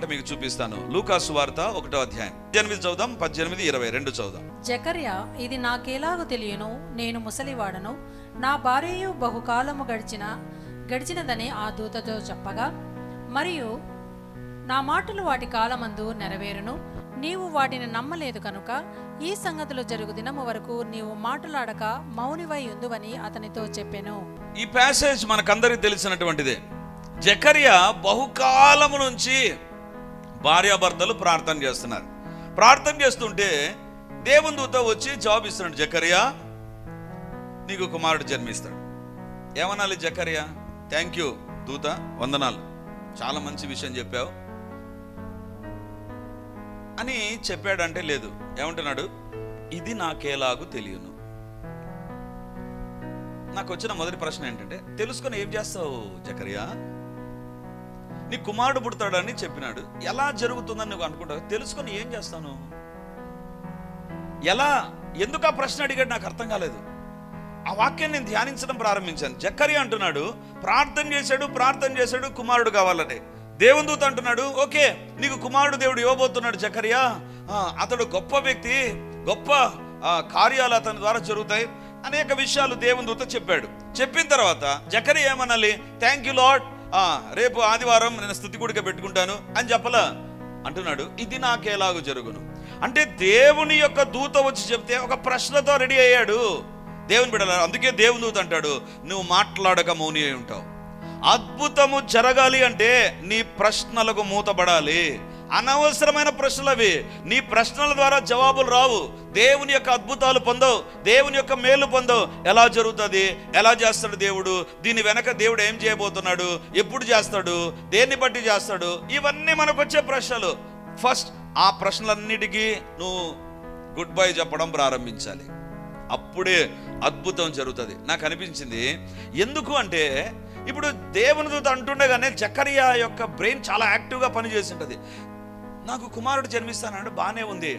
మాట మీకు చూపిస్తాను. లూకాసు వార్త ఒకటో అధ్యాయం. పద్దెనిమిది చదువుదాం పద్దెనిమిది ఇరవై రెండు చదువుదాం. జకర్య ఇది నాకెలాగు తెలియను నేను ముసలివాడను. నా భార్యయు బహుకాలము గడిచిన గడిచినదని ఆ దూతతో చెప్పగా మరియు నా మాటలు వాటి కాలమందు నెరవేరును నీవు వాటిని నమ్మలేదు కనుక ఈ సంగతులు జరుగు దినము వరకు నీవు మాటలాడక మౌనివై ఉందువని అతనితో చెప్పెను. ఈ ప్యాసేజ్ మనకందరికి తెలిసినటువంటిదే. జకర్య బహుకాలము నుంచి భార్యాభర్తలు ప్రార్థన చేస్తున్నారు. ప్రార్థన చేస్తుంటే దేవుని దూత వచ్చి జవాబు ఇస్తున్నాడు జకరియా నీకు కుమారుడు జన్మిస్తాడు. ఏమనాలి జకరియా? థ్యాంక్ యూ దూత వందనాలు. చాలా మంచి విషయం చెప్పావు. అని చెప్పాడంటే లేదు. ఏమంటున్నాడు? ఇది నాకేలాగు తెలియను. నాకు వచ్చిన మొదటి ప్రశ్న ఏంటంటే తెలుసుకొని ఏం చేస్తావు జకరియా? నీ కుమారుడు పుడతాడని చెప్పినాడు. ఎలా జరుగుతుందని నువ్వు అనుకుంటావు? తెలుసుకొని ఏం చేస్తాను? ఎలా? ఎందుకు ఆ ప్రశ్న అడిగాడు? నాకు అర్థం కాలేదు. ఆ వాక్యాన్ని నేను ధ్యానించడం ప్రారంభించాను. జక్కరి అంటున్నాడు ప్రార్థన చేశాడు ప్రార్థన చేశాడు కుమారుడు కావాలని. దేవుని దూత అంటున్నాడు ఓకే నీకు కుమారుడు దేవుడు ఇవ్వబోతున్నాడు జకరియా. అతడు గొప్ప వ్యక్తి గొప్ప ఆ, కార్యాలు అతని ద్వారా జరుగుతాయి. అనేక విషయాలు దేవుని దూత చెప్పాడు. చెప్పిన తర్వాత జకరి ఏమనాలి? థ్యాంక్ యూ లాడ్ రేపు ఆదివారం నేను స్థుతి గుడిక పెట్టుకుంటాను అని చెప్పలా. అంటున్నాడు ఇది నాకేలాగో జరుగును? అంటే దేవుని యొక్క దూత వచ్చి చెప్తే ఒక ప్రశ్నతో రెడీ అయ్యాడు. దేవుని బిడ్డల అందుకే దేవుని దూత అంటాడు నువ్వు మాట్లాడక మౌని అయి ఉంటావు. అద్భుతము జరగాలి అంటే నీ ప్రశ్నలకు మూతపడాలి. అనవసరమైన ప్రశ్నలు అవి. నీ ప్రశ్నల ద్వారా జవాబులు రావు. దేవుని యొక్క అద్భుతాలు పొందవు. దేవుని యొక్క మేలు పొందవు. ఎలా జరుగుతుంది? ఎలా చేస్తాడు దేవుడు? దీని వెనక దేవుడు ఏం చేయబోతున్నాడు? ఎప్పుడు చేస్తాడు? దేన్ని బట్టి చేస్తాడు? ఇవన్నీ మనకు వచ్చే ప్రశ్నలు. ఫస్ట్ ఆ ప్రశ్నలన్నిటికీ నువ్వు గుడ్ బై చెప్పడం ప్రారంభించాలి. అప్పుడే అద్భుతం జరుగుతుంది. నాకు అనిపించింది. ఎందుకు అంటే ఇప్పుడు దేవుని దూత అంటుండగానే జకరియా యొక్క బ్రెయిన్ చాలా యాక్టివ్గా పనిచేసి ఉంటుంది. నాకు కుమారుడు జన్మిస్తానంటే బాగానే ఉంది.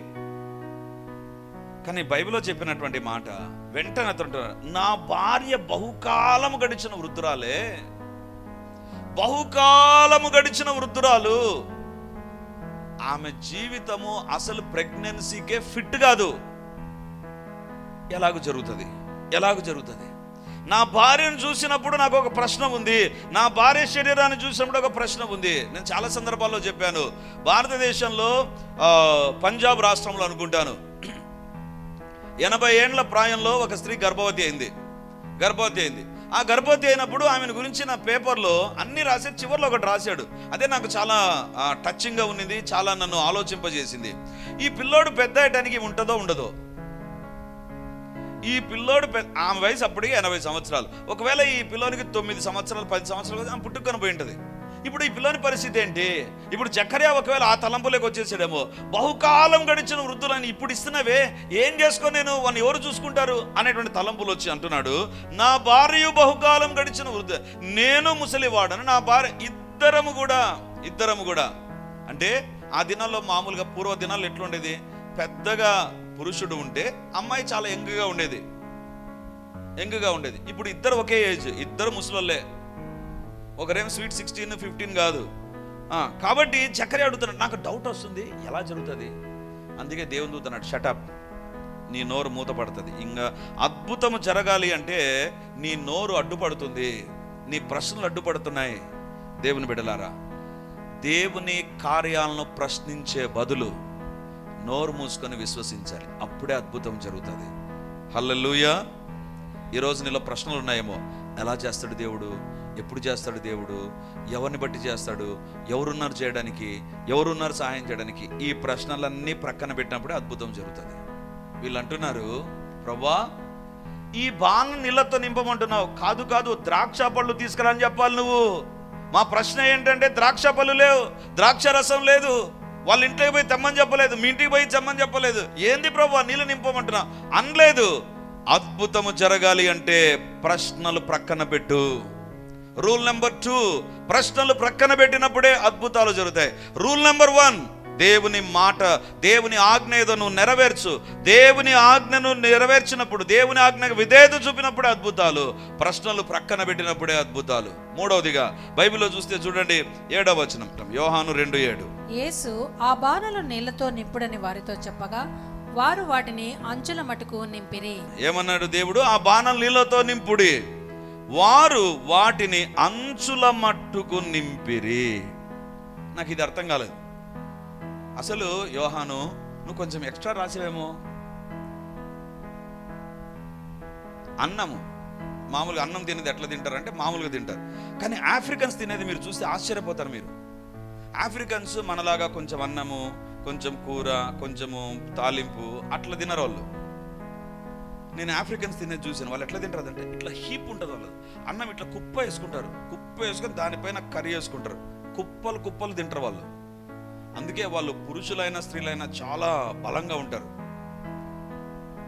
కానీ బైబిల్లో చెప్పినటువంటి మాట వెంటనే అతను నా భార్య బహుకాలము గడిచిన వృద్ధురాలే. బహుకాలము గడిచిన వృద్ధురాలు. ఆమె జీవితము అసలు ప్రెగ్నెన్సీకే ఫిట్ కాదు. ఎలాగ జరుగుతుంది? ఎలాగ జరుగుతుంది? నా భార్యను చూసినప్పుడు నాకు ఒక ప్రశ్న ఉంది. నా భార్య శరీరాన్ని చూసినప్పుడు ఒక ప్రశ్న ఉంది. నేను చాలా సందర్భాల్లో చెప్పాను. భారతదేశంలో పంజాబ్ రాష్ట్రంలో అనుకుంటాను. ఎనభై ఏండ్ల ప్రాయంలో ఒక స్త్రీ గర్భవతి అయింది. గర్భవతి అయింది. ఆ గర్భవతి అయినప్పుడు ఆమెను గురించి నా పేపర్లో అన్ని రాసి చివరిలో ఒకటి రాశాడు. అదే నాకు చాలా టచ్చింగ్గా ఉన్నింది చాలా నన్ను ఆలోచింపజేసింది. ఈ పిల్లోడు పెద్ద అయ్యటానికి ఉంటుందో ఉండదో. ఈ పిల్లోడు ఆమె వయసు అప్పటికి ఎనభై సంవత్సరాలు. ఒకవేళ ఈ పిల్లోనికి తొమ్మిది సంవత్సరాలు పది సంవత్సరాలు ఆమె పుట్టుకొని పోయి ఉంటుంది ఇప్పుడు ఈ పిల్లోని పరిస్థితి ఏంటి? ఇప్పుడు చక్కర్యా ఒకవేళ ఆ తలంపులోకి వచ్చేసాడేమో బహుకాలం గడిచిన వృద్ధులని ఇప్పుడు ఇస్తున్నవే ఏం చేసుకొని నేను వాళ్ళని ఎవరు చూసుకుంటారు అనేటువంటి తలంపులు వచ్చి అంటున్నాడు. నా భార్య బహుకాలం గడిచిన వృద్ధు నేను ముసలివాడను నా భార్య ఇద్దరము కూడా ఇద్దరము కూడా. అంటే ఆ దినాల్లో మామూలుగా పూర్వ దినాల్లో ఎట్లుండేది? పెద్దగా పురుషుడు ఉంటే అమ్మాయి చాలా యంగ్గా ఉండేది. యంగ్గా ఉండేది. ఇప్పుడు ఇద్దరు ఒకే ఏజ్ ఇద్దరు ముసలోళ్ళే. ఒకరేమో స్వీట్ సిక్స్టీన్ ఫిఫ్టీన్ కాదు. కాబట్టి చక్కరే అడుగుతున్నాడు నాకు డౌట్ వస్తుంది ఎలా జరుగుతుంది? అందుకే దేవుని దూతున్నాడు షటప్ నీ నోరు మూతపడుతుంది ఇంకా అద్భుతము జరగాలి అంటే నీ నోరు అడ్డుపడుతుంది. నీ ప్రశ్నలు అడ్డుపడుతున్నాయి. దేవుని బిడలారా దేవుని కార్యాలను ప్రశ్నించే బదులు నోరు మూసుకొని విశ్వసించాలి. అప్పుడే అద్భుతం జరుగుతుంది. హల్లెలూయా! ఈరోజు నీలో ప్రశ్నలు ఉన్నాయేమో. ఎలా చేస్తాడు దేవుడు? ఎప్పుడు చేస్తాడు దేవుడు? ఎవరిని బట్టి చేస్తాడు? ఎవరున్నారు చేయడానికి? ఎవరున్నారు సహాయం చేయడానికి? ఈ ప్రశ్నలన్నీ ప్రక్కన పెట్టినప్పుడే అద్భుతం జరుగుతుంది. వీళ్ళు అంటున్నారు ప్రభా ఈ బాణ నీళ్ళతో నింపమంటున్నావు. కాదు కాదు ద్రాక్ష పళ్ళు తీసుకురని చెప్పాలి నువ్వు. మా ప్రశ్న ఏంటంటే ద్రాక్ష పళ్ళు లేవు. ద్రాక్ష రసం లేదు. వాళ్ళ ఇంట్లోకి పోయి తెమ్మని చెప్పలేదు మీ ఇంటికి పోయి తెమ్మని చెప్పలేదు. ఏంది ప్రభు నీళ్ళు నింపమంటున్నా? అనలేదు. అద్భుతము జరగాలి అంటే ప్రశ్నలు ప్రక్కన పెట్టు. రూల్ నెంబర్ టూ ప్రశ్నలు ప్రక్కన పెట్టినప్పుడే అద్భుతాలు జరుగుతాయి. రూల్ నెంబర్ వన్ దేవుని మాట దేవుని ఆజ్ఞ ఏదో నువ్వు నెరవేర్చు. దేవుని ఆజ్ఞను నెరవేర్చినప్పుడు దేవుని ఆజ్ఞకు విధేయత చూపినప్పుడే అద్భుతాలు. ప్రశ్నలు ప్రక్కన పెట్టినప్పుడే అద్భుతాలు. మూడవదిగా బైబిల్లో చూస్తే చూడండి ఏడవ వచనం. యోహాను రెండు ఏడు. యేసు ఆ బాణలు నీళ్ళతో నింపుడని వారితో చెప్పగా వారు వాటిని అంచుల మటుకు నింపిరి. ఏమన్నాడు దేవుడు? ఆ బాణం నీళ్ళతో నింపుడి. వారు వాటిని అంచుల మట్టుకు నింపిరి. నాకు ఇది అర్థం కాలేదు. అసలు యోహాను నువ్వు కొంచెం ఎక్స్ట్రా రాసేవేమో. అన్నము. మామూలుగా అన్నం తినేది ఎట్లా తింటారంటే మామూలుగా తింటారు. కానీ ఆఫ్రికన్స్ తినేది మీరు చూస్తే ఆశ్చర్యపోతారు మీరు. ఆఫ్రికన్స్ మనలాగా కొంచెం అన్నము కొంచెం కూర కొంచెము తాలింపు అట్లా తినరు వాళ్ళు నేను ఆఫ్రికన్స్ తినేది చూసాను వాళ్ళు ఎట్లా తింటారు అంటే ఇట్లా హీప్ ఉంటుంది వాళ్ళు అన్నం ఇట్లా కుప్ప వేసుకుంటారు. కుప్ప వేసుకొని దానిపైన కర్రీ వేసుకుంటారు. కుప్పలు కుప్పలు తింటారు వాళ్ళు. అందుకే వాళ్ళు పురుషులైన స్త్రీలైనా చాలా బలంగా ఉంటారు.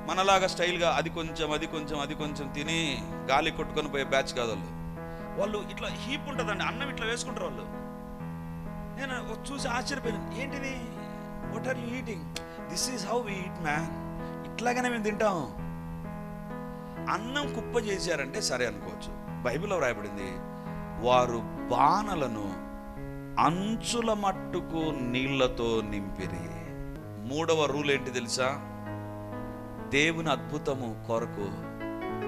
మనలాగా స్టైల్గా అది కొంచెం అది కొంచెం అది కొంచెం తిని గాలి కొట్టుకొని పోయే బ్యాచ్ కాదు వాళ్ళు. వాళ్ళు ఇట్లా హీప్ ఉంటుందండి అన్నం ఇట్లా వేసుకుంటారు వాళ్ళు. నేను చూసి ఆశ్చర్యపోయాను ఏంటిది? What are you eating this is how we eat man ఇట్లాగనే మేము తింటాం. అన్నం కుప్ప చేశారంటే సరే అనుకోవచ్చు. బైబిల్లో రాయబడింది వారు బాణలను అంచుల మట్టుకు నీళ్ళతో నింపిరి. మూడవ రూల్ ఏంటి తెలుసా? దేవుని అద్భుతము కొరకు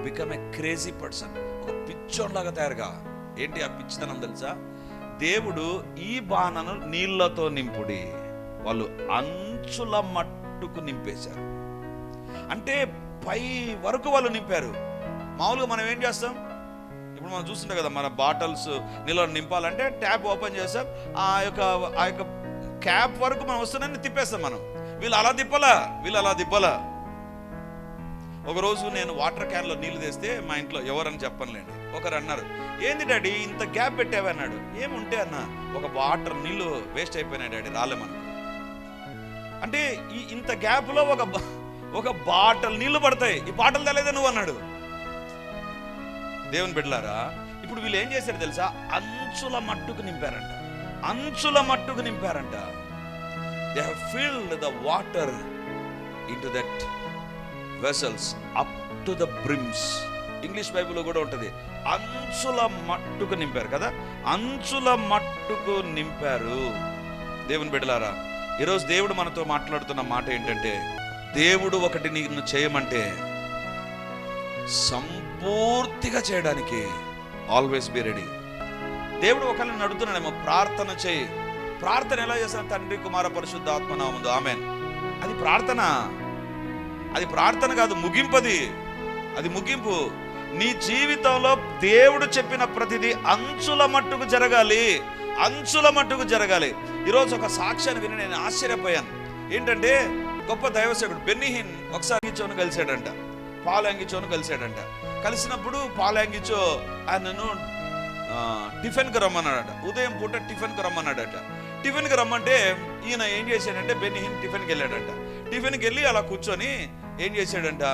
బికమ్ ఎ క్రేజీ పర్సన్ ఒక పిచ్చోన్లాగా తయారుగా. ఏంటి ఆ పిచ్చితనం తెలుసా? దేవుడు ఈ బాణను నీళ్ళతో నింపుడి. వాళ్ళు అంచుల మట్టుకు నింపేశారు. అంటే పై వరకు వాళ్ళు నింపారు. మామూలుగా మనం ఏం చేస్తాం? ఇప్పుడు మనం చూస్తుంటాం కదా మన బాటిల్స్ నీళ్ళని నింపాలంటే ట్యాప్ ఓపెన్ చేస్తాం ఆ యొక్క ఆ యొక్క క్యాప్ వరకు మనం వస్తున్నాన్ని తిప్పేస్తాం మనం. వీళ్ళు అలా తిప్పలా? వీళ్ళు అలా తిప్పలా? ఒకరోజు నేను వాటర్ క్యాన్లో నీళ్ళు తెస్తే మా ఇంట్లో ఎవరని చెప్పనులేండి. ఒకరు అన్నారు ఏంది డాడీ ఇంత గ్యాప్ పెట్టావా? అన్నాడు. ఏముంటే అన్న ఒక వాటర్ నీళ్ళు వేస్ట్ అయిపోయినాయి డాడీ రాలే మనకు. అంటే ఈ ఇంత గ్యాప్లో ఒక ఒక బాటల్ నీళ్ళు పడతాయి. ఈ బాటలు తెలేదే నువ్వు అన్నాడు. దేవుని బిడ్డలారా ఇప్పుడు వీళ్ళు ఏం చేశారు తెలుసా? అంచుల మట్టుకు నింపారంట. అంచుల మట్టుకు నింపారంట. They filled the water in to that vessels up to the brims English బైబిల్లో కూడా ఉంటుంది. అంచుల మట్టుకు నింపారు కదా? అంచుల మట్టుకు నింపారు. దేవుని బిడ్డలారా ఈరోజు దేవుడు మనతో మాట్లాడుతున్న మాట ఏంటంటే దేవుడు ఒకటి నిన్ను చేయమంటే సంపూర్తిగా చేయడానికి ఆల్వేస్ బి రెడీ దేవుడు ఒకరిని నడుతున్నాడేమో ప్రార్థన చేయి. ప్రార్థన ఎలా చేస్తాను తండ్రి కుమార పరిశుద్ధ ఆత్మనామందు ఆమె అది ప్రార్థన. అది ప్రార్థన కాదు ముగింపది. అది ముగింపు. నీ జీవితంలో దేవుడు చెప్పిన ప్రతిదీ అంచుల మట్టుకు జరగాలి. అంచుల మట్టుకు జరగాలి. ఈరోజు ఒక సాక్ష్యాన్ని విని నేను ఆశ్చర్యపోయాను. ఏంటంటే గొప్ప దైవసేకుడు బెన్నిహిన్ ఒకసారి కలిసాడంట కలిశాడంట కలిశాడంట. కలిసినప్పుడు పాలయాంగిచో ఆయనను టిఫిన్కి రమ్మన్నాడట. ఉదయం పూట టిఫిన్కి రమ్మన్నాడట. టిఫిన్కి రమ్మంటే ఈయన ఏం చేశాడంటే బెన్నిహిన్ టిఫిన్కి వెళ్ళాడంట. టిఫిన్కి వెళ్ళి అలా కూర్చొని ఏం చేశాడంట?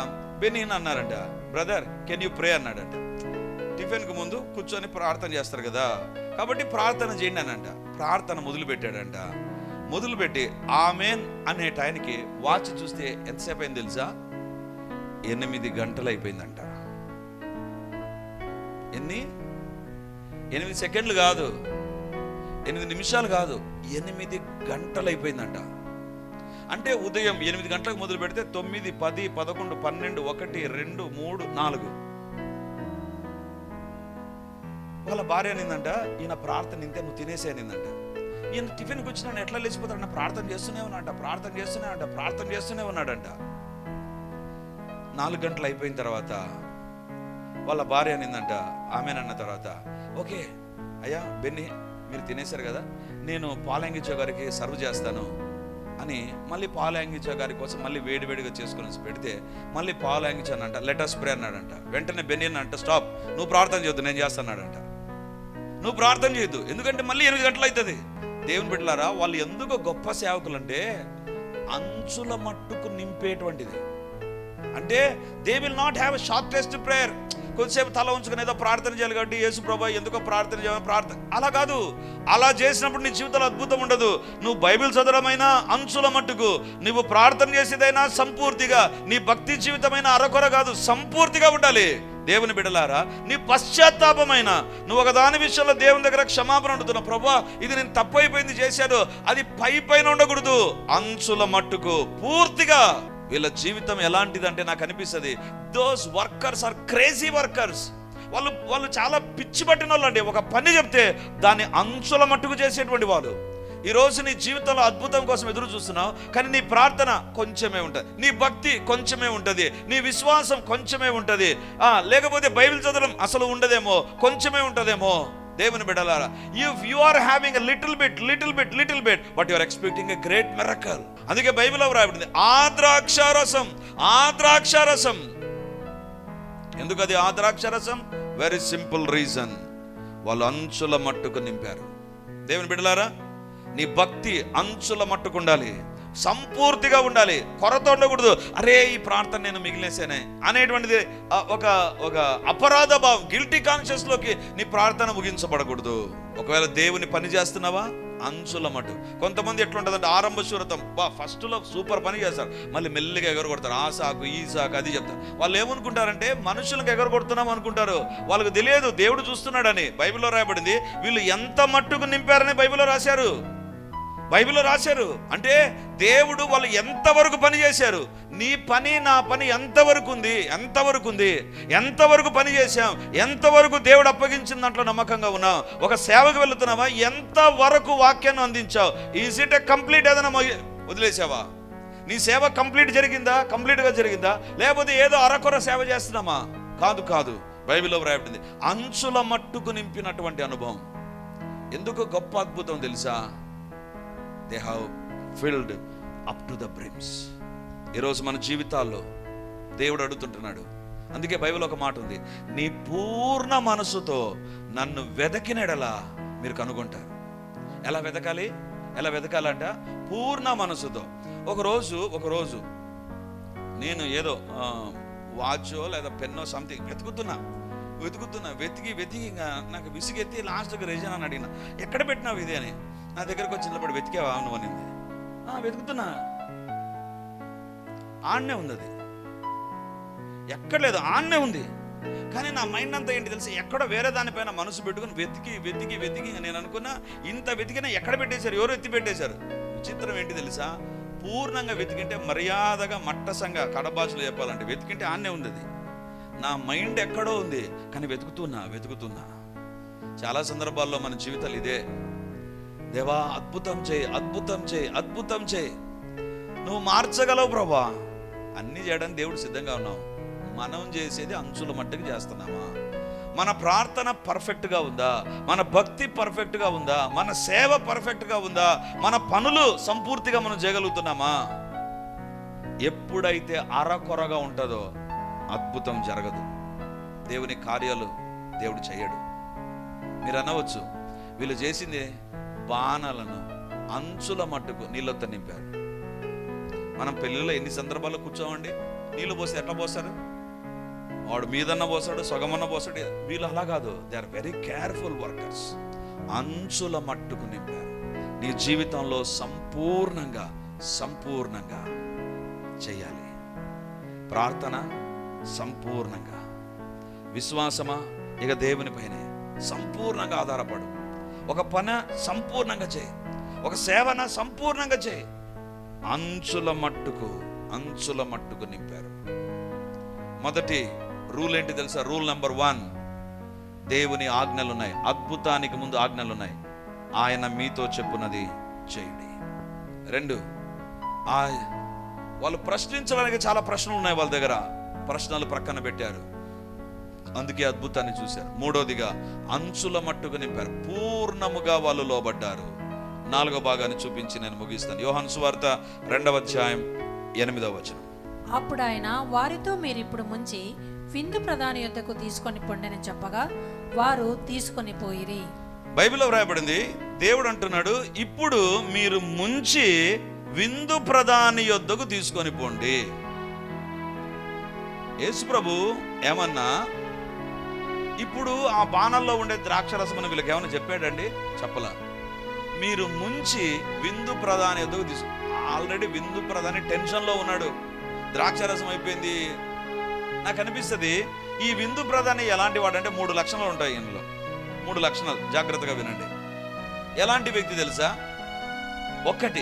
బెన్నిహిన్ అన్నారంట బ్రదర్ కెన్ యూ ప్రే అన్నాడంట. టిఫిన్కి ముందు కూర్చొని ప్రార్థన చేస్తారు కదా. కాబట్టి ప్రార్థన చేయండి అనంట. ప్రార్థన మొదలుపెట్టాడంట. మొదలుపెట్టి ఆమెన్ అనే టైంకి వాచ్ చూస్తే ఎంతసేపు అయింది తెలుసా? ఎనిమిది గంటలు అయిపోయిందంట. ఎన్ని? ఎనిమిది సెకండ్లు కాదు. ఎనిమిది నిమిషాలు కాదు. ఎనిమిది గంటలు అయిపోయిందంట. అంటే ఉదయం ఎనిమిది గంటలకు మొదలు పెడితే తొమ్మిది పది పదకొండు పన్నెండు ఒకటి రెండు మూడు నాలుగు. వాళ్ళ భార్య అనిందంట ఈయన ప్రార్థన ఇంతే నువ్వు తినేసే అనిందంట. ఈయన టిఫిన్కి వచ్చిన ఎట్లా లేచిపోతాడంట ప్రార్థన చేస్తూనే ఉన్నాడంట ప్రార్థన చేస్తూనే అంట ప్రార్థన చేస్తూనే ఉన్నాడంట. నాలుగు గంటలు అయిపోయిన తర్వాత వాళ్ళ భార్య అనిందంట ఆమెనన్న తర్వాత ఓకే అయ్యా బెన్ని మీరు తినేశారు కదా నేను పాలంగిచో గారికి సర్వ్ చేస్తాను అని మళ్ళీ పాలంగిచో గారి కోసం మళ్ళీ వేడివేడిగా చేసుకుని పెడితే మళ్ళీ పాలంగిచో అనంట లెటర్ స్ప్రే అన్నాడంట. వెంటనే బెన్ని అంట స్టాప్ నువ్వు ప్రార్థన చేయొద్దు నేను చేస్తున్నాడంట నువ్వు ప్రార్థన చేయొద్దు ఎందుకంటే మళ్ళీ ఎనిమిది గంటలు అవుతుంది దేవుని బిడ్డలారా వాళ్ళు ఎందుకు గొప్ప సేవకులు అంటే అంచుల మట్టుకు నింపేటువంటిది. అంటే they will not have shortest prayer కొద్దిసేపు తల ఉంచుకుని ఏదో ప్రార్థన చేయాలి కాబట్టి యేసు ప్రభా ఎందుకో ప్రార్థన చేయాలి ప్రార్థన. అలా కాదు. అలా చేసినప్పుడు నీ జీవితంలో అద్భుతం ఉండదు. నువ్వు బైబిల్ చదవడమైనా అంచుల మట్టుకు నువ్వు ప్రార్థన చేసేదైనా సంపూర్తిగా నీ భక్తి జీవితమైన అరకొర కాదు సంపూర్తిగా ఉండాలి. దేవుని బిడలారా నీ పశ్చాత్తాపమైన నువ్వు ఒక దాని విషయంలో దేవుని దగ్గర క్షమాపణ ఉంటున్నావు ప్రభా ఇది నేను తప్పు అయిపోయింది చేశాను అది పై పైన ఉండకూడదు. అంచుల మట్టుకు పూర్తిగా వీళ్ళ జీవితం ఎలాంటిదంటే నాకు అనిపిస్తుంది. Those workers are crazy workers వాళ్ళు వాళ్ళు చాలా పిచ్చి పట్టిన వాళ్ళు అండి ఒక పని చెప్తే దాన్ని అంచుల మట్టుకు చేసేటువంటి వాళ్ళు. ఈరోజు నీ జీవితంలో అద్భుతం కోసం ఎదురు చూస్తున్నావు కానీ నీ ప్రార్థన కొంచెమే ఉంటుంది. నీ భక్తి కొంచెమే ఉంటుంది. నీ విశ్వాసం కొంచెమే ఉంటుంది. ఆ, లేకపోతే బైబిల్ చదవడం అసలు ఉండదేమో కొంచెమే ఉంటుందేమో. దేవుని బిడ్డలారా if you are having little bit little bit little bit but you are expecting a great miracle అందుకే బైబిల్లో రాయబడింది ఆద్రాక్ష రసం ఆ ఎందుకు అది ఆద్రాక్ష రసం వెరీ సింపుల్ రీజన్ వాళ్ళు అంచుల మట్టుకు నింపారు. దేవుని బిడ్డలారా నీ భక్తి అంచుల మట్టుకు ఉండాలి. సంపూర్తిగా ఉండాలి. కొరత ఉండకూడదు. అరే ఈ ప్రార్థన నేను మిగిలేసానే అనేటువంటిది ఒక ఒక అపరాధ భావం గిల్టీ కాన్షియస్లోకి నీ ప్రార్థన ముగించబడకూడదు. ఒకవేళ దేవుని పని చేస్తున్నావా? అంచుల మటు. కొంతమంది ఎట్లుంటుందంటే ఆరంభ శూరతం బా ఫస్ట్లో సూపర్ పని చేస్తారు. మళ్ళీ మెల్లిగా ఎగరగొడతారు. ఆ సాకు ఈ సాకు అది చెప్తారు. వాళ్ళు ఏమనుకుంటారంటే మనుషులకు ఎగరగొడుతున్నాం అనుకుంటారు. వాళ్ళకి తెలియదు దేవుడు చూస్తున్నాడని బైబిల్లో రాయబడింది. వీళ్ళు ఎంత మట్టుకు నింపారని బైబిల్లో రాశారు? బైబిల్లో రాశారు. అంటే దేవుడు వాళ్ళు ఎంతవరకు పని చేశారు? నీ పని నా పని ఎంతవరకు ఉంది? ఎంతవరకు ఉంది? ఎంతవరకు పని చేశాం? ఎంతవరకు దేవుడు అప్పగించిన దాంట్లో నమ్మకంగా ఉన్నాం? ఒక సేవకు వెళుతున్నావా? ఎంతవరకు వాక్యాన్ని అందించావు? ఈజ్ ఇట్ ఏ కంప్లీట్ ఏదైనా వదిలేసావా? నీ సేవ కంప్లీట్ జరిగిందా? కంప్లీట్గా జరిగిందా? లేకపోతే ఏదో అరకొర సేవ చేస్తున్నామా? కాదు కాదు. బైబిల్లో వ్రాయబడింది. అంచుల మట్టుకు నింపినటువంటి అనుభవం. ఎందుకు గొప్ప అద్భుతం తెలుసా? They have filled up to the brims ఈరోజు మన జీవితాల్లో దేవుడు అడుగుతుంటున్నాడు. అందుకే బైబిల్ ఒక మాట ఉంది. నీ పూర్ణ మనసుతో నన్ను వెదకినెడలా మీరు కనుగొంటారు. ఎలా వెతకాలి ఎలా వెతకాలంట పూర్ణ మనసుతో. ఒకరోజు ఒకరోజు నేను ఏదో వాచో లేదా పెన్నో సంథింగ్ వెతుకుతున్నా. వెతుకుతున్నా వెతికి వెతికి ఇంకా నాకు విసిగెత్తి లాస్ట్కి రిజన్ అని అడిగిన. ఎక్కడ పెట్టినావు ఇది అని? నా దగ్గరకు వచ్చి నిలబడి వెతికావా నువ్వు అనింది. "ఆ, వెతుకుతున్నా. ఆన్నే ఉంది అది. ఎక్కడ లేదు ఆన్నే ఉంది. కానీ నా మైండ్ అంతా ఏంటి తెలిసి? ఎక్కడో వేరే దానిపైన మనసు పెట్టుకుని వెతికి వెతికి వెతికి నేను అనుకున్నా ఇంత వెతికినా ఎక్కడ పెట్టేశారు? ఎవరు ఎత్తి పెట్టేశారు? విచిత్రం ఏంటి తెలుసా? పూర్ణంగా వెతికింటే మర్యాదగా మట్టసంగా కడబాసులో చెప్పాలంటే వెతికింటే ఆన్నే ఉంది అది. నా మైండ్ ఎక్కడో ఉంది కానీ వెతుకుతున్నా వెతుకుతున్నా. చాలా సందర్భాల్లో మన జీవితాలు ఇదే. దేవా అద్భుతం చేయి అద్భుతం చేయి అద్భుతం చేయి. నువ్వు మార్చగలవు ప్రభా. అన్ని చేయడానికి దేవుడు సిద్ధంగా ఉన్నావు. మనం చేసేది అంచుల మట్టుకు చేస్తున్నామా? మన ప్రార్థన పర్ఫెక్ట్గా ఉందా? మన భక్తి పర్ఫెక్ట్గా ఉందా? మన సేవ పర్ఫెక్ట్గా ఉందా? మన పనులు సంపూర్తిగా మనం చేయగలుగుతున్నామా? ఎప్పుడైతే అరకొరగా ఉంటుందో అద్భుతం జరగదు. దేవుని కార్యాలు దేవుడు చేయడు. మీరు అనవచ్చు వీళ్ళు చేసింది బాణాలను అంచుల మట్టుకు నీళ్ళతో నింపారు. మనం పెళ్ళిలో ఎన్ని సందర్భాల్లో కూర్చోమండి? నీళ్ళు పోస్తే ఎట్లా పోస్తారు? వాడు మీదన్న పోస్తాడు సగమన్న పోస్తాడు వీళ్ళు అలా కాదు. They are very careful workers అంచుల మట్టుకు నింపారు. నీ జీవితంలో సంపూర్ణంగా సంపూర్ణంగా చేయాలి. ప్రార్థన సంపూర్ణంగా. విశ్వాసమా? ఇక దేవునిపైనే సంపూర్ణంగా ఆధారపడు. ఒక పని సంపూర్ణంగా చేయి. ఒక సేవన సంపూర్ణంగా చేయి. అంచుల మట్టుకు అంచుల మట్టుకు నింపారు. మొదటి రూల్ ఏంటి తెలుసా? Rule number one. దేవుని ఆజ్ఞలు ఉన్నాయి అద్భుతానికి ముందు ఆజ్ఞలు ఉన్నాయి ఆయన మీతో చెప్పున్నది చేయండి. రెండు. ఆ వాళ్ళు ప్రశ్నించడానికి చాలా ప్రశ్నలు ఉన్నాయి వాళ్ళ దగ్గర. ప్రశ్నలు ప్రక్కన పెట్టారు. అందుకే అద్భుతాన్ని చూశారు. మూడోదిగా అంచుల మట్టుకు నింపారు. పూర్ణముగా వాళ్ళు లోబడ్డారు. నాలుగో భాగాన్ని చూపించి నేను ముగిస్తాను. యోహాను సువార్త రెండవ అధ్యాయం ఎనిమిదవ వచనం. అప్పుడు ఆయన వారితో మీరిప్పుడు ముంచి విందు ప్రధాని యొద్దకు తీసుకొని పొండని చెప్పగా వారు తీసుకొని పోయిరి. బైబిల్లో వ్రాయబడింది దేవుడు అంటున్నాడు ఇప్పుడు మీరు ముంచి విందు ప్రధాని యొద్దకు తీసుకొని పోండి. యేసుప్రభు ఏమన్నా ఇప్పుడు ఆ బాణల్లో ఉండే ద్రాక్షరసం అని వీళ్ళకి ఏమన్నా చెప్పాడండి? చెప్పలా. మీరు ముంచి విందు ప్రధాని ఎదుగు తీసు. ఆల్రెడీ విందు ప్రధాని టెన్షన్లో ఉన్నాడు. ద్రాక్షరసం అయిపోయింది. నాకు అనిపిస్తుంది ఈ విందు ప్రధాని ఎలాంటి వాడంటే మూడు లక్షణాలు ఉంటాయి ఇందులో. మూడు లక్షణాలు. జాగ్రత్తగా వినండి. ఎలాంటి వ్యక్తి తెలుసా? ఒక్కటి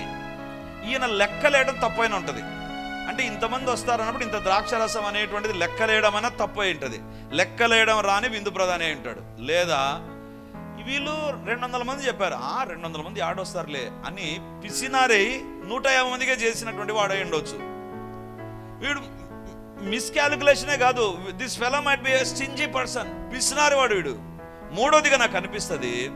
ఈయన లెక్కలేయడం తప్పైన ఉంటుంది. అంటే ఇంతమంది వస్తారు అన్నప్పుడు ఇంత ద్రాక్షరసం అనేటువంటిది లెక్కలేయడం అన్న తప్పు ఉంటుంది. లెక్కలేయడం రాని విందు ప్రధాని అయి ఉంటాడు. లేదా వీళ్ళు రెండు వందల మంది చెప్పారు. ఆ రెండు వందల మంది ఆడొస్తారులే అని పిసినారై నూట యాభై మందిగా చేసినటువంటి వాడు అయి ఉండొచ్చు. వీడు మిస్క్యాలిక్యులేషనే కాదు. This fellow might be stingy person పిసినారి వాడు వీడు. మూడోదిగా నాకు అనిపిస్తుంది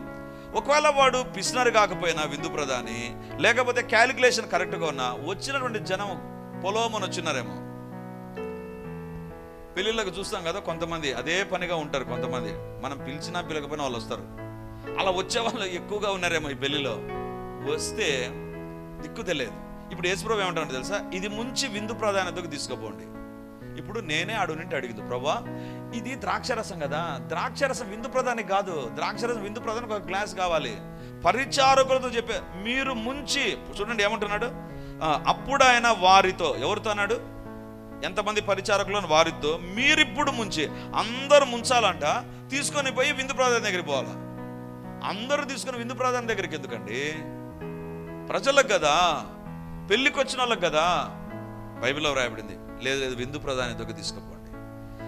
ఒకవేళ వాడు పిసినారి కాకపోయినా విందు ప్రధాని లేకపోతే క్యాలిక్యులేషన్ కరెక్ట్గా ఉన్నా వచ్చినటువంటి జనం పొలోమని వచ్చినారేమో పెళ్ళిళ్ళకు చూస్తాం కదా కొంతమంది అదే పనిగా ఉంటారు కొంతమంది. మనం పిలిచినా పిలకపోయినా వాళ్ళు వస్తారు. అలా వచ్చే వాళ్ళు ఎక్కువగా ఉన్నారేమో ఈ పెళ్ళిలో వస్తే దిక్కు తెలియదు. ఇప్పుడు యేసుప్రభు ఏమంటాడు తెలుసా? ఇది ముంచి విందు ప్రాధాన్యతకు తీసుకుపోండి. ఇప్పుడు నేనే అడుగునింటి అడిగింది. ప్రభా ఇది ద్రాక్షరసం కదా. ద్రాక్షరసం విందు ప్రధానికి కాదు. ద్రాక్షరసం విందు ప్రధానికి ఒక గ్లాస్ కావాలి. పరిచారకులతో చెప్పే మీరు ముంచి చూడండి ఏమంటున్నాడు? అప్పుడు ఆయన వారితో ఎవరితో అన్నాడు? ఎంతమంది పరిచారకులను వారితో మీరిప్పుడు ముంచి అందరూ ముంచాలంట తీసుకొని పోయి విందు ప్రాధాన్య దగ్గరికి పోవాలా? అందరూ తీసుకొని విందు ప్రాధాన్య దగ్గరికి ఎందుకండి? ప్రజలకు కదా పెళ్ళికి వచ్చిన వాళ్ళకి కదా. బైబిల్లో వ్రాయబడింది లేదు లేదు విందు ప్రాధాన్యతకు తీసుకుపోండి?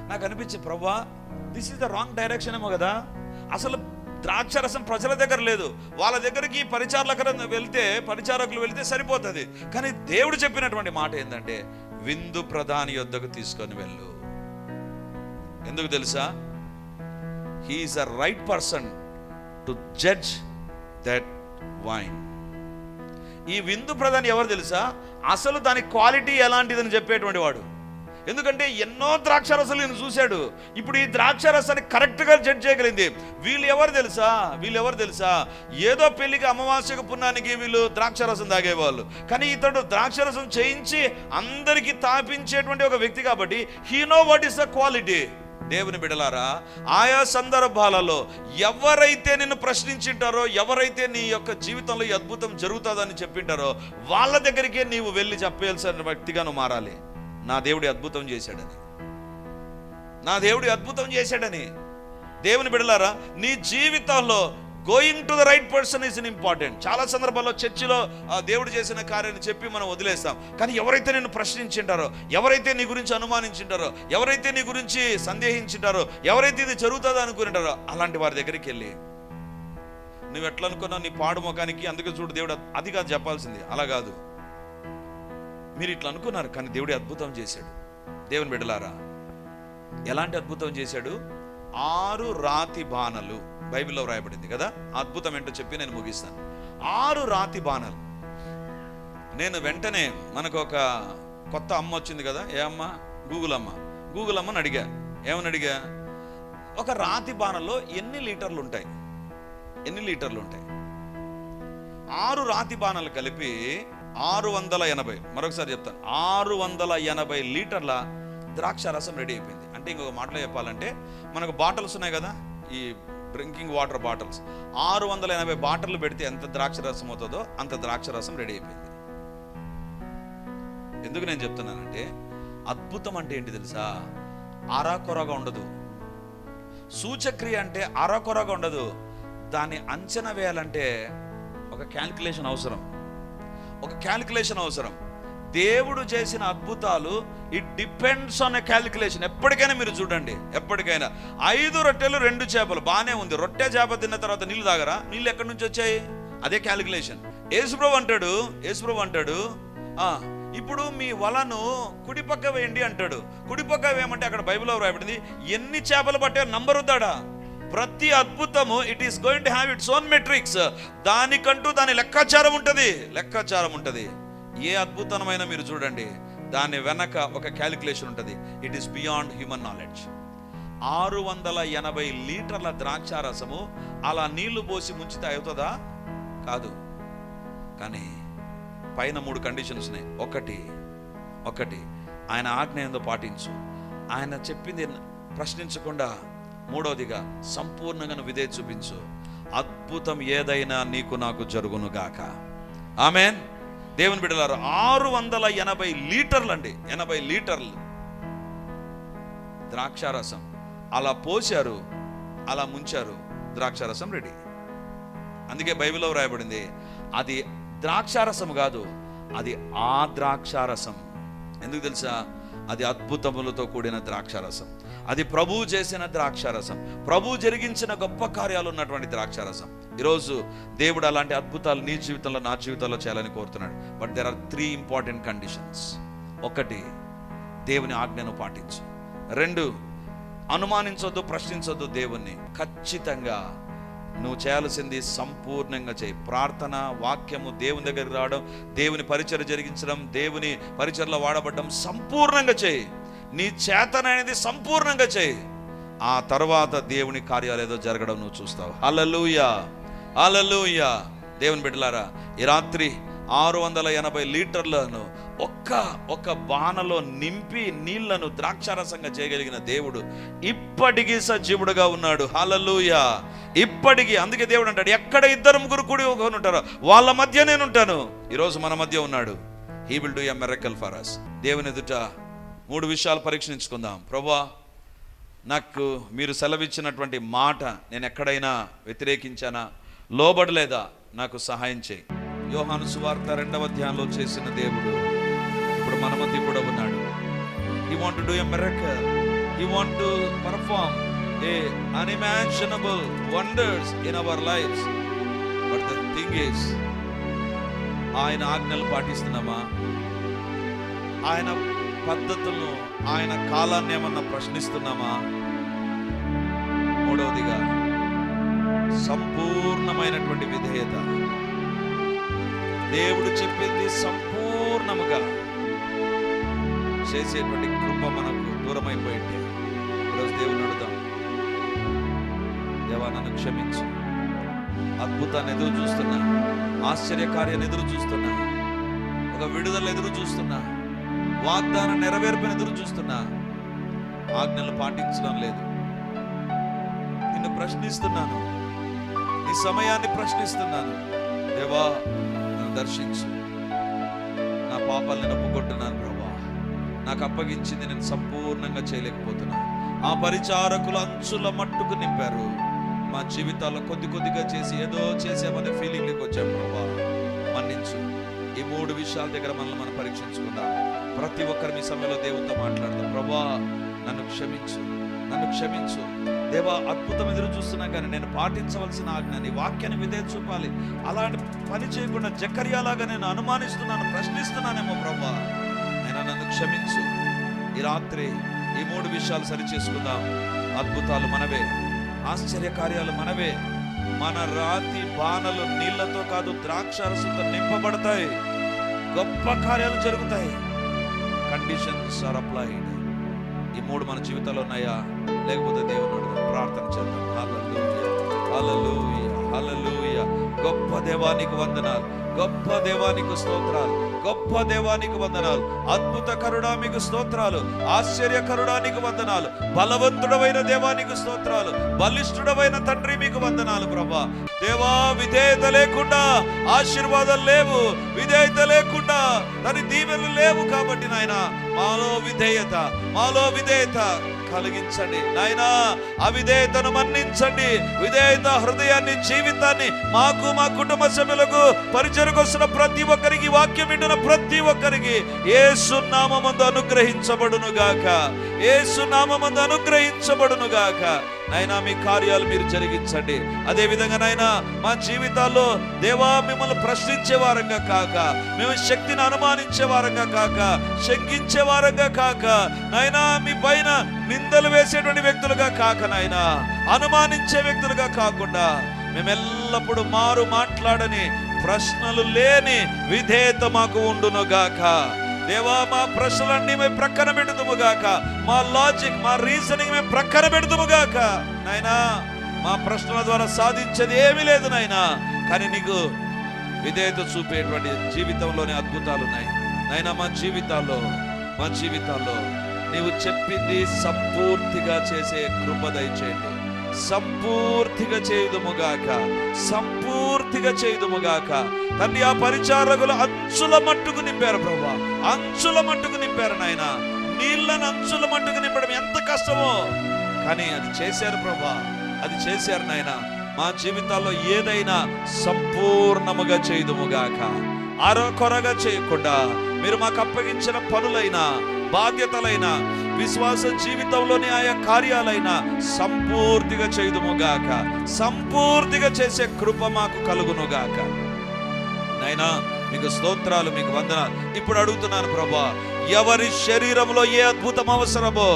నాకు అనిపించే ప్రభా this is the wrong direction ఏమో కదా. అసలు ద్రాక్షరసం ప్రజల దగ్గర లేదు. వాళ్ళ దగ్గరికి పరిచారకులు వెళ్తే పరిచారకులు వెళ్తే సరిపోతుంది. కానీ దేవుడు చెప్పినటువంటి మాట ఏంటంటే విందు ప్రధాని యొద్దకు తీసుకొని వెళ్ళు. ఎందుకు తెలుసా? He is a right person to judge that wine ఈ విందు ప్రధాని ఎవరు తెలుసా? అసలు దాని క్వాలిటీ ఎలాంటిదని చెప్పేటువంటి వాడు. ఎందుకంటే ఎన్నో ద్రాక్షరసలు నేను చూశాడు. ఇప్పుడు ఈ ద్రాక్షరసాన్ని కరెక్ట్గా జడ్జ్ చేయగలిగింది. వీళ్ళు ఎవరు తెలుసా? వీళ్ళు ఎవరు తెలుసా? ఏదో పెళ్ళికి అమావాస్యకు పుణ్యానికి వీళ్ళు ద్రాక్షరసం తాగేవాళ్ళు. కానీ ఇతడు ద్రాక్షరసం చేయించి అందరికీ తాపించేటువంటి ఒక వ్యక్తి కాబట్టి he know what is the quality దేవుని బిడలారా ఆయా సందర్భాలలో ఎవరైతే నిన్ను ప్రశ్నించింటారో ఎవరైతే నీ యొక్క జీవితంలో ఈ అద్భుతం జరుగుతుందని చెప్పింటారో వాళ్ళ దగ్గరికే నీవు వెళ్ళి చెప్పేయాల్సిన వ్యక్తిగా నువ్వు మారాలి. నా దేవుడి అద్భుతం చేశాడని. నా దేవుడి అద్భుతం చేశాడని. దేవుని బిడలారా నీ జీవితంలో going to the right person is important చాలా సందర్భాల్లో చర్చిలో ఆ దేవుడు చేసిన కార్యాన్ని చెప్పి మనం వదిలేస్తాం. కానీ ఎవరైతే నిన్ను ప్రశ్నించింటారో ఎవరైతే నీ గురించి అనుమానించింటారో ఎవరైతే నీ గురించి సందేహించింటారో ఎవరైతే ఇది జరుగుతుందో అనుకుంటారో అలాంటి వారి దగ్గరికి వెళ్ళి నువ్వు ఎట్లా అనుకున్నావు? నీ పాడు ముఖానికి అందుకే చూడు దేవుడు అది కాదు చెప్పాల్సింది అలా కాదు. మీరు ఇట్లా అనుకున్నారు కానీ దేవుడి అద్భుతం చేశాడు. దేవుని బిడ్డలారా ఎలాంటి అద్భుతం చేశాడు? ఆరు రాతి బాణలు బైబిల్లో వ్రాయబడింది కదా అద్భుతం ఏంటో చెప్పి నేను ముగిస్తాను. ఆరు రాతి బాణలు. నేను వెంటనే మనకు ఒక కొత్త అమ్మ వచ్చింది కదా ఏ అమ్మ? గూగుల్ అమ్మ. గూగుల్ అమ్మని అడిగా. ఏమని అడిగా? ఒక రాతి బాణలో ఎన్ని లీటర్లు ఉంటాయి? ఎన్ని లీటర్లు ఉంటాయి? ఆరు రాతి బాణలు కలిపి ఆరు వందల ఎనభై. మరొకసారి చెప్తాను ఆరు వందల ఎనభై లీటర్ల ద్రాక్ష రసం రెడీ అయిపోయింది. అంటే ఇంకొక మాటలో చెప్పాలంటే మనకు బాటిల్స్ ఉన్నాయి కదా ఈ డ్రింకింగ్ వాటర్ బాటిల్స్. ఆరు వందల ఎనభై బాటిల్ పెడితే ఎంత ద్రాక్ష రసం అవుతుందో అంత ద్రాక్ష రసం రెడీ అయిపోయింది. ఎందుకు నేను చెప్తున్నానంటే అద్భుతం అంటే ఏంటి తెలుసా? అరాకొరగా ఉండదు. సూచక్రియ అంటే అరకొరగా ఉండదు. దాన్ని అంచనా వేయాలంటే ఒక క్యాల్కులేషన్ అవసరం. ఒక క్యాలిక్యులేషన్ అవసరం. దేవుడు చేసిన అద్భుతాలు it depends on a calculation ఎప్పటికైనా మీరు చూడండి ఎప్పటికైనా. ఐదు రొట్టెలు రెండు చేపలు బాగానే ఉంది. రొట్టె చేప తిన్న తర్వాత నీళ్ళు తాగరా? నీళ్ళు ఎక్కడి నుంచి వచ్చాయి? అదే క్యాలిక్యులేషన్ యేసుప్రభు అంటాడు యేసుప్రభు అంటాడు "ఆ, ఇప్పుడు మీ వలను కుడిపక్క వేయండి అంటాడు. కుడిపక్క వేయమంటే అక్కడ బైబిల్లో రాయబడింది ఎన్ని చేపలు పట్టారు? నంబర్ వద్దాడా ప్రతి అద్భుతము it is going to have its own metrics దానికంటూ దాని లెక్కాచారం ఉంటుంది. లెక్కాచారం ఉంటుంది. ఏ అద్భుతమైన మీరు చూడండి. దాని వెనక ఒక క్యాలిక్యులేషన్ ఉంటుంది. It is beyond human knowledge ఆరు వందల ఎనభై లీటర్ల ద్రాక్ష రసము అలా నీళ్ళు పోసి ముంచితే అవుతుందా? కాదు. కానీ పైన మూడు కండిషన్స్ ఉన్నాయి. ఒకటి ఒకటి ఆయన ఆజ్ఞ ఏందో పాటించు. ఆయన చెప్పింది ప్రశ్నించకుండా మూడవదిగా సంపూర్ణంగా నువ్వు ఇదే చూపించు. అద్భుతం ఏదైనా నీకు నాకు జరుగును గాక. ఆమెన్. దేవుని బిడ్డలారు ఆరు వందల ఎనభై లీటర్లు అండి ఎనభై లీటర్లు. ద్రాక్షారసం. అలా పోశారు అలా ముంచారు ద్రాక్షారసం రెడీ. అందుకే బైబిల్లో వ్రాయబడింది అది ద్రాక్షారసం కాదు అది ఆ ద్రాక్షారసం. ఎందుకు తెలుసా? అది అద్భుతములతో కూడిన ద్రాక్షారసం. అది ప్రభువు చేసిన ద్రాక్షారసం. ప్రభువు జరిగించిన గొప్ప కార్యాలు ఉన్నటువంటి ద్రాక్షారసం. ఈరోజు దేవుడు అలాంటి అద్భుతాలు నీ జీవితంలో నా జీవితంలో చేయాలని కోరుతున్నాడు. But there are three important conditions ఒకటి దేవుని ఆజ్ఞను పాటించు. రెండు అనుమానించొద్దు ప్రశ్నించొద్దు దేవుణ్ణి. ఖచ్చితంగా నువ్వు చేయాల్సింది సంపూర్ణంగా చేయి. ప్రార్థన వాక్యము దేవుని దగ్గరికి రావడం దేవుని పరిచయ జరిగించడం దేవుని పరిచయలో వాడబడడం సంపూర్ణంగా చేయి. నీ చేతనైనది సంపూర్ణంగా చేయి. ఆ తర్వాత దేవుని కార్యాలు ఏదో జరగడం నువ్వు చూస్తావు. అలలుయా అలలుయా దేవుని బిడ్డలారా ఈ రాత్రి ఆరు వందల ఎనభై లీటర్లను ఒక్క ఒక్క బాణలో నింపి నీళ్ళను ద్రాక్షారసంగా చేయగలిగిన దేవుడు ఇప్పటికీ సజీవుడుగా ఉన్నాడు. హల్లెలూయా. ఇప్పటికీ అందుకే దేవుడు అంటాడు ఎక్కడ ఇద్దరు ముగ్గురు కూడి ఉంటారో వాళ్ళ మధ్య నేను ఉంటాను ఈరోజు మన మధ్య ఉన్నాడు. He will do a miracle for us దేవుని ఎదుట మూడు విషయాలు పరీక్షించుకుందాం. ప్రభా నాకు మీరు సెలవిచ్చినటువంటి మాట నేను ఎక్కడైనా వ్యతిరేకించానా? లోబడలేదా? నాకు సహాయం చేయి. యోహాను సువార్త రెండవ ధ్యానంలో చేసిన దేవుడు ఇప్పుడు మన మధ్య కూడా ఉన్నాడు. He want do a miracle he want to perform a unimaginable wonders in our life but the thing is ఆయన ఆజ్ఞలు పాటిస్తున్నామా? ఆయన పద్ధతులను ఆయన కాలాన్ని ఏమన్నా ప్రశ్నిస్తున్నామా? మూడవదిగా సంపూర్ణమైనటువంటి విధేయత. దేవుడు చెప్పింది సంపూర్ణముగా చేసేటువంటి కృప మనకు దూరమైపోయింది. ఈరోజు దేవుని అడుగుదాం. దేవా నన్ను క్షమించు. అద్భుతాన్ని ఎదురు చూస్తున్నా. ఆశ్చర్యకార్యాన్ని ఎదురు చూస్తున్నా. ఒక విడుదల ఎదురు చూస్తున్నా. వాగ్దానం నెరవేర్పుని ఎదురు చూస్తున్నా ఆజ్ఞలు పాటించడం లేదు. నిన్ను ప్రశ్నిస్తున్నాను. నీ సమయాన్ని ప్రశ్నిస్తున్నాను. దేవా నన్ను దర్శించు. నా పాపాలు నేను ఒప్పుకుంటున్నాను ప్రభా. నాకు అప్పగించింది నేను సంపూర్ణంగా చేయలేకపోతున్నా. ఆ పరిచారకులు అంచుల మట్టుకు నింపారు. మా జీవితాల్లో కొద్ది కొద్దిగా చేసి ఏదో చేసామనే ఫీలింగ్కి వచ్చాం. విషయాల దగ్గర మనల్ని మనం పరీక్షించుకుందాం. ప్రతి ఒక్కరు మీ సమయంలో దేవునితో మాట్లాడదాం. ప్రభా నన్ను క్షమించు. నన్ను క్షమించు. దేవా అద్భుతం ఎదురు చూస్తున్నా కానీ నేను పాటించవలసిన ఆజ్ఞ నీ వాక్యాన్ని విధే చూపాలి? అలాంటి పని చేయకుండా జకర్యాలాగా నేను అనుమానిస్తున్నాను ప్రశ్నిస్తున్నానేమో ప్రభా. నేను నన్ను క్షమించు. ఈ రాత్రి ఈ మూడు విషయాలు సరి చేసుకుందాం అద్భుతాలు మనవే. ఆశ్చర్య కార్యాలు మనవే. మన రాతి బాణలు నీళ్ళతో కాదు ద్రాక్షారసంతో నింపబడతాయి. గొప్ప కార్యాలు జరుగుతాయి. కండిషన్స్ ఆర్ అప్లైడ్ ఈ మూడు మన జీవితాల్లో ఉన్నాయా? లేకపోతే దేవుని ప్రార్థన చేద్దాం. హలలుయ హల్లెలూయా గొప్ప దేవానికి వందనాలు. గొప్ప దేవానికి స్తోత్రాలు. గొప్ప దేవానికి వందనాలు. అద్భుత కరుడా మీకు స్తోత్రాలు. ఆశ్చర్య నీకు వందనాలు. బలవంతుడమైన దేవానికి స్తోత్రాలు. బలిష్ఠుడమైన తండ్రి మీకు వందనాలు ప్రభా. దేవా విధేయత లేకుండా ఆశీర్వాదాలు లేవు. విధేయత లేకుండా దాని దీవెనలు లేవు కాబట్టి నాయన. మాలో విధేయత మాలో విధేయత. కలిగించండి. నాయనా అవిధేయతను మన్నించండి. విధేయత హృదయాన్ని జీవితాన్ని మాకు మా కుటుంబ సభ్యులకు పరిచయకు వస్తున్న ప్రతి ఒక్కరికి వాక్యం వింటున్న ప్రతి ఒక్కరికి ఏ సున్నామందు అనుగ్రహించబడును గాక సున్నామందు అనుగ్రహించబడునుగాక. అనుగ్రహించబడును గాక నైనా మీ కార్యాలు మీరు జరిగించండి. అదే విధంగా నైనా మా జీవితాల్లో దేవా మిమ్మల్ని ప్రశ్నించే వారంగా కాక మేము శక్తిని అనుమానించే వారంగా కాక శంకించే వారంగా కాక నైనా మీ పైన నిందలు వేసేటువంటి వ్యక్తులుగా కాక నాయనా అనుమానించే వ్యక్తులుగా కాకుండా మేము ఎల్లప్పుడూ మారు మాట్లాడని ప్రశ్నలు లేని విధేయత మాకు ఉండును గాక. దేవా మా ప్రశ్నలన్నీ మేము ప్రక్కన పెడుతుము గాక. మా లాజిక్ మా రీజనింగ్ మేము ప్రక్కన పెడుతుము గాక. నాయనా మా ప్రశ్నల ద్వారా సాధించేది ఏమీ లేదు నాయనా. కానీ నీకు విధేయత చూపేటువంటి జీవితంలోని అద్భుతాలు ఉన్నాయి. నాయనా మా జీవితాల్లో మా జీవితాల్లో నీవు చెప్పింది సంపూర్తిగా చేసే కృప దయచేయండి. సంపూర్తిగా చేయుదుముగాక సంపూర్తిగా చేయుదుముగాక తండ్రి ఆ పరిచారకులు అంచుల మట్టుకు నింపారు ప్రభా. అంచుల మట్టుకు నింపారు నాయన. నీళ్ళను అంచుల మట్టుకు నింపడం ఎంత కష్టమో. కానీ అది చేశారు ప్రభా. అది చేశారు నాయన. మా జీవితాల్లో ఏదైనా సంపూర్ణముగా చేయుదుముగాక. అరకొరగా చేయకుండా మీరు మాకు అప్పగించిన పనులైనా బాధ్యతలైనా విశ్వాస జీవితంలోని ఆయా కార్యాలైనా సంపూర్తిగా చేయదుముగాక. సంపూర్తిగా చేసే కృప మాకు కలుగునుగాక. నాయనా మీకు స్తోత్రాలు మీకు వందనాలు. ఇప్పుడు అడుగుతున్నాను ప్రభా ఎవరి శరీరంలో ఏ అద్భుతం అవసరమో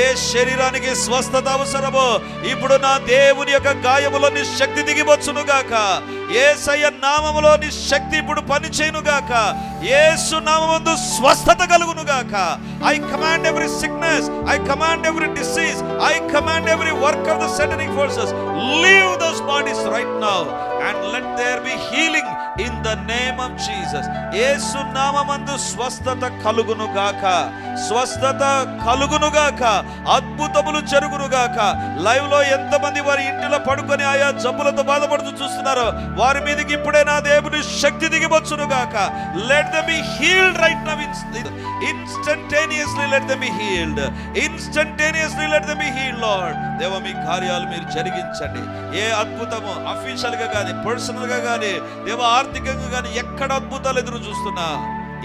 ఏ శరీరానికి స్వస్థత అవసరమో ఇప్పుడు నా దేవుని యొక్క గాయములో నీ శక్తి దిగివచ్చును గాక. ఏసయ్య నామములో నీ శక్తి ఇప్పుడు పని చేయను గాక. యేసు నామమందు స్వస్థత కలుగును గాక. I command every sickness I command every disease I command every work of the satanic forces leave those bodies right now and let there be healing in the name of Jesus Yesu నామందు స్వస్థత కలుగును గాక స్వస్థత కలుగును గాక అద్భుతములు జరుగును గాక లైవ్లో ఎంతమంది వారి ఇంటిలో పడుకొని ఆయా జబ్బులతో బాధపడుతూ చూస్తున్నారో వారి మీదకి ఇప్పుడే నా దేవుని శక్తి దిగివచ్చును గాక let them be healed right now instantaneously let them be healed instantaneously let them be healed lord దేవ మీ కార్యాలు మీరు జరిగించండి ఏ అద్భుతము అఫీషియల్గా కానీ పర్సనల్గా కానీ దేవ ఆర్థికంగా కానీ ఎక్కడ అద్భుతాలు ఎదురు చూస్తున్నా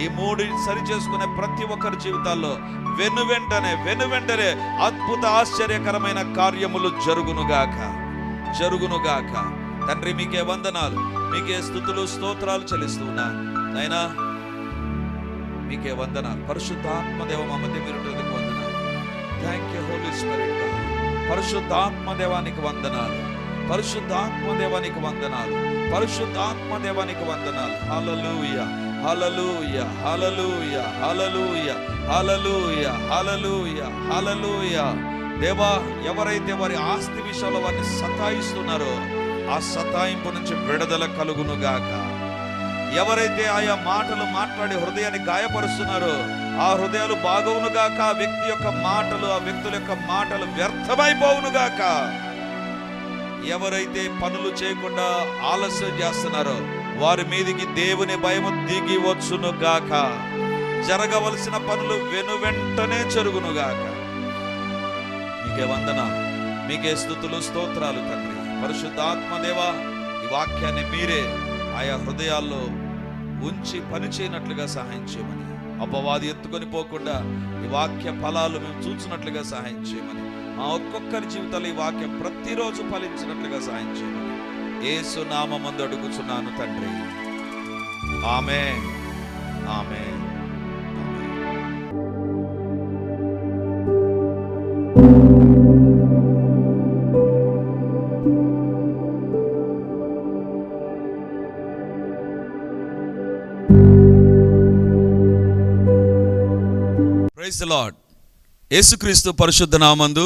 ఈ మూడు సరి చేసుకునే ప్రతి ఒక్కరి జీవితాల్లో వెను వెంటనే వెను వెంటనే అద్భుత ఆశ్చర్యకరమైన కార్యములు జరుగునుగాక జరుగునుగాక. తండ్రి మీకే వందనాలు మీకే స్థుతులు స్తోత్రాలు చెల్లిస్తున్నా నైనా మీకే వందనాలు. పరిశుద్ధాత్మదేవ మా మధ్య మీరు వందనాలు. థ్యాంక్ యూ హోలీ స్పిరిట్ పరిశుద్ధాత్మదేవానికి వందనాలు. పరిశుద్ధాత్మదేవానికి వందనాలు. పరిశుద్ధాత్మదేవానికి వందనాలు. హలలుయ హలలుయ హలలుయ హలలుయ హలలుయ హలలుయ హలలుయ దేవా ఎవరైతే వారి ఆస్తి విషయంలో వారిని సతాయిస్తున్నారో ఆ సతాయింపు నుంచి విడుదల కలుగును గాక. ఎవరైతే ఆయా మాటలు మాట్లాడి హృదయాన్ని గాయపరుస్తున్నారో ఆ హృదయాలు బాగవునుగాక ఆ వ్యక్తి యొక్క మాటలు ఆ వ్యక్తుల యొక్క మాటలు వ్యర్థమైపోవునుగాక ఎవరైతే పనులు చేయకుండా ఆలస్యం చేస్తున్నారో వారి మీదికి దేవుని భయం దిగి వచ్చును గాక. జరగవలసిన పనులు వెను వెంటనే జరుగును గాక. మీకే వందన మీకే స్థుతులు స్తోత్రాలు తండ్రి. పరిశుద్ధాత్మదేవా ఈ వాక్యాన్ని మీరే ఆయా హృదయాల్లో ఉంచి పనిచేయనట్లుగా సహాయం చేయమని. అపవాది ఎత్తుకొని పోకుండా ఈ వాక్య ఫలాలు మేము చూసినట్లుగా సహాయం చేయమని. మా ఒక్కొక్కరి జీవితాలు ఈ వాక్యం ప్రతిరోజు ఫలించినట్లుగా సాయం చేయమని ఏసు నామందు అడుగుచున్నాను తండ్రి. ఆమె ఆమె ప్రైజ్ లార్డ్ యేసుక్రీస్తు పరిశుద్ధ నామందు